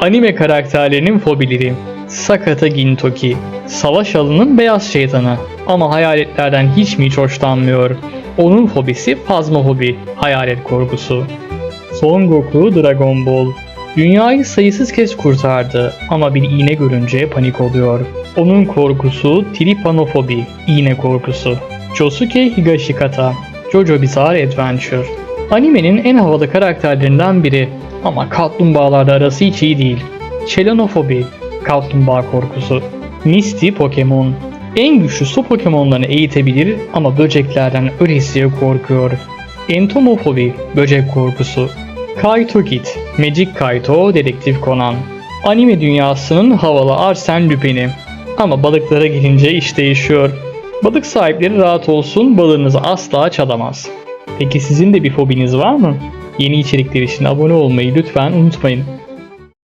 Anime karakterlerinin fobileri. Sakata Gintoki. Savaş alanının beyaz şeytanı. Ama hayaletlerden hiç mi hiç hoşlanmıyor? Onun fobisi Phasmofobi, hayalet korkusu. Son Goku Dragon Ball. Dünyayı sayısız kez kurtardı ama bir iğne görünce panik oluyor. Onun korkusu Tripanofobi, iğne korkusu. Josuke Higashikata, Jojo Bizarre Adventure. Animenin en havalı karakterlerinden biri ama kaplumbağalarla arası hiç iyi değil. Çelanofobi, kaplumbağa korkusu. Misty Pokemon. En güçlü su Pokemon'larını eğitebilir ama böceklerden ölesiye korkuyor. Entomofobi, böcek korkusu. Kaito Kid, Magic Kaito, Dedektif Conan. Anime dünyasının havalı Arsene Lupin'i. Ama balıklara gelince iş değişiyor. Balık sahipleri rahat olsun, balığınızı asla çalamaz. Peki sizin de bir fobiniz var mı? Yeni içerikler için abone olmayı lütfen unutmayın.